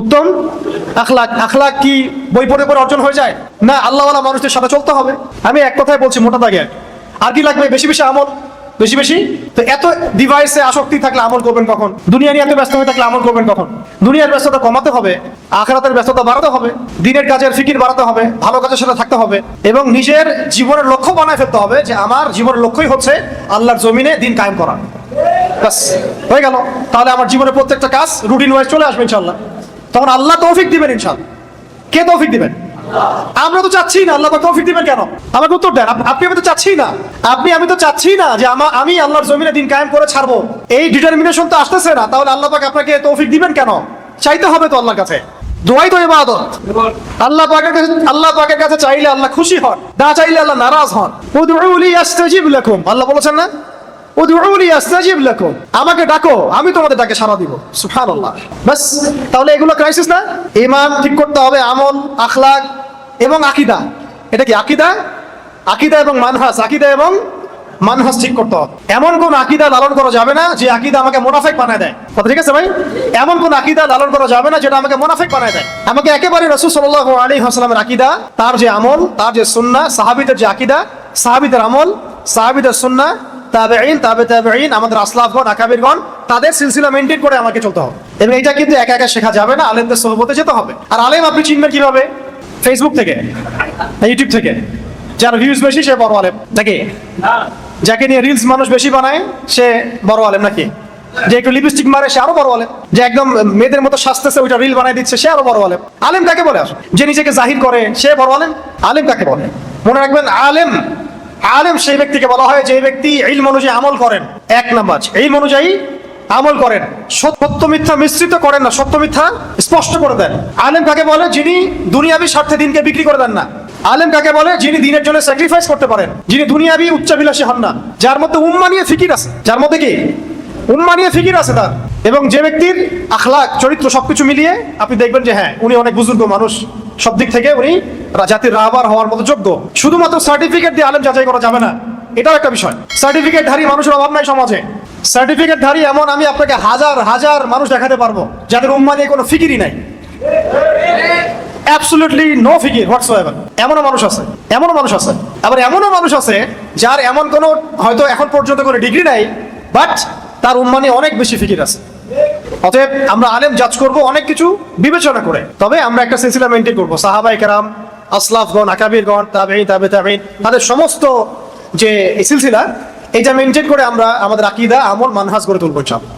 উত্তম? আখলাক আখলাক কি বই পড়ে পড়ে অর্জন হয়ে যায়? না, আল্লাহওয়ালা মানুষদের সাথে চলতে হবে। আমি এক কথায় বলছি, মোটা দাগে আর কি। লাগবে? বেশি বেশি আমল? বেশি বেশি? তো এত ডিভাইসে আসক্তি থাকলে আমল করবেন কখন? দুনিয়া নিয়ে এত ব্যস্ত হয়ে থাকলে আমল করবেন কখন? দুনিয়ার ব্যস্ততা কমাতে হবে, আখরাতের ব্যস্ততা বাড়াতে হবে, দিনের কাজের ফিকির বাড়াতে হবে, ভালো কাজের সাথে থাকতে হবে, এবং নিজের জীবনের লক্ষ্য বানায় ফেলতে হবে যে আমার জীবনের লক্ষ্যই হচ্ছে আল্লাহর জমিনে দিন কায়েম করা। ব্যাস, হয়ে গেল। তাহলে আমার জীবনের প্রত্যেকটা কাজ রুটিন ওয়াইজ চলে আসবে ইনশাল্লাহ তখন আল্লাহ তৌফিক দিবেন ইনশাল কে তৌফিক দিবেন? আমরা তো চাচ্ছি না আল্লাহ তৌফিক দিবেন কেন? আমাকে উত্তর দেন আপনি আমি তো চাচ্ছি না। আপনি আমি তো চাচ্ছি না যে আমা- আমি আল্লাহর জমিনে দিন কায়েম করে ছাড়বো। এই ডিটারমিনেশন তো আসতেছে না তাহলে আল্লাহ পাক আপনাকে তৌফিক দিবেন কেন? চাইতে হবে তো আল্লাহর কাছে। দোয়াই তো ইবাদত। আল্লাহ পাকের কাছে আল্লাহ পাকের কাছে চাইলে আল্লাহ খুশি হন না চাইলে আল্লাহ নারাজ হন। উদউলি আস্তাজিব লাকুম। আল্লাহ বলেছেন না? আমাকে ডাকো, আমি তোমাদের ডাকে সাড়া দিব। সুবহানাল্লাহ। বাস, তাহলে এগুলো ক্রাইসিস না? ইমান ঠিক করতে হবে, আমল, আখলাক এবং আকীদা। এটা কি আকীদা? আকীদা এবং মানহাজ আকীদা এবং মানহাজ ঠিক করতে হবে। এমন কোন আকীদা লালন করা যাবে না যে আকীদা আমাকে মুনাফিক বানায় দেয়। কথা ঠিক আছে ভাই? এমন কোন আকীদা লালন করা যাবে না যেটা আমাকে মুনাফিক বানায় দেয়। আমাকে একেবারে রাসূল সাল্লাল্লাহু আলাইহি ওয়াসাল্লামের আকীদা, তার যে আমল, তার যে সুন্না সাহাবিদের যে আকিদা, সাহাবিদের আমল, সাহাবিদের সুন্নাহ তাবেঈন, তাবে তাবেঈন, আমাদের আসলাফগণ, আকাবিরগণ, তাদের সিলসিলা মেনটেন করে আমাকে চলতে হবে। এবং এটা কিন্তু একা একা শেখা যাবে না, আলেমদের সোহবতে যেতে হবে। আর আলেম আপনি চিনবেন কীভাবে? ফেসবুক থেকে ইউটিউব থেকে। যার ভিউজ বেশি, সে বড় আলেম। নাকি? যাকে নিয়ে রিলস মানুষ বেশি বানায়, সে বড় আলেম নাকি? যে একটু লিপস্টিক মারে, সে আরও বড় আলেম। যে একদম মেয়েদের মতো সাজতেছে, ওইটা রিল বানাই দিচ্ছে, সে আরও বড় আলেম। আলেম কাকে বলে? আসো যে নিজেকে জাহির করে, সে বড় আলেম? আলেম কাকে বলে? মনে রাখবেন, আলেম আলেম সেই ব্যক্তিকে বলা হয় যে ব্যক্তি এই অনুযায়ী আমল করেন। এক নাম্বার, এই অনুযায়ী আমল করেন। সত্য মিথ্যা মিশ্রিত করেন না, সত্য মিথ্যা স্পষ্ট করে দেন। আলেম কাকে বলে? যিনি দুনিয়াবি স্বার্থে দিনকে বিক্রি করে দেন না। আলেম কাকে বলে? যিনি দিনের জন্য স্যাক্রিফাইস করতে পারেন। যিনি দুনিয়াবি উচ্চাবিলাসী হন না। যার মধ্যে উম্মা নিয়ে ফিকির আছে। যার মধ্যে কি? উম্মা নিয়ে ফিকির আছে তার। এবং যে ব্যক্তির আখলাক, চরিত্র সবকিছু মিলিয়ে আপনি দেখবেন যে হ্যাঁ উনি অনেক বুজুর্গ মানুষ। সব দিক থেকে উনি জাতির রাহবার হওয়ার মতো যোগ্য। শুধুমাত্র সার্টিফিকেট দিয়ে আলেম যাচাই করা যাবে না। এটাও একটা বিষয়। সার্টিফিকেট ধারী মানুষের অভাব নাই সমাজে। সার্টিফিকেট ধারী এমন আমি আপনাকে হাজার হাজার মানুষ দেখাতে পারব, যাদের উম্মা নিয়ে কোনো ফিকিরই নাই। অ্যাবসলুটলি নো ফিকির হোয়াটস এভার এমনও মানুষ আছে, এমনও মানুষ আছে। আবার এমনও মানুষ আছে যার এমন কোনো হয়তো এখন পর্যন্ত কোনো ডিগ্রি নাই বাট তার উম্মানে অনেক বেশি ফিকির আছে। অতএব আমরা আলেম জাজ করব অনেক কিছু বিবেচনা করে। তবে আমরা একটা সিলসিলা মেনটেন করব। সাহাবাই কারাম, আসলাফগণ, আকাবিরগণ তাবেই তাবে তাবেইন তাদের সমস্ত যে সিলসিলা এটা মেনটেন করে আমরা আমাদের আকিদা, আমল, মানহাজ করে তুলবো ইনশাআল্লাহ।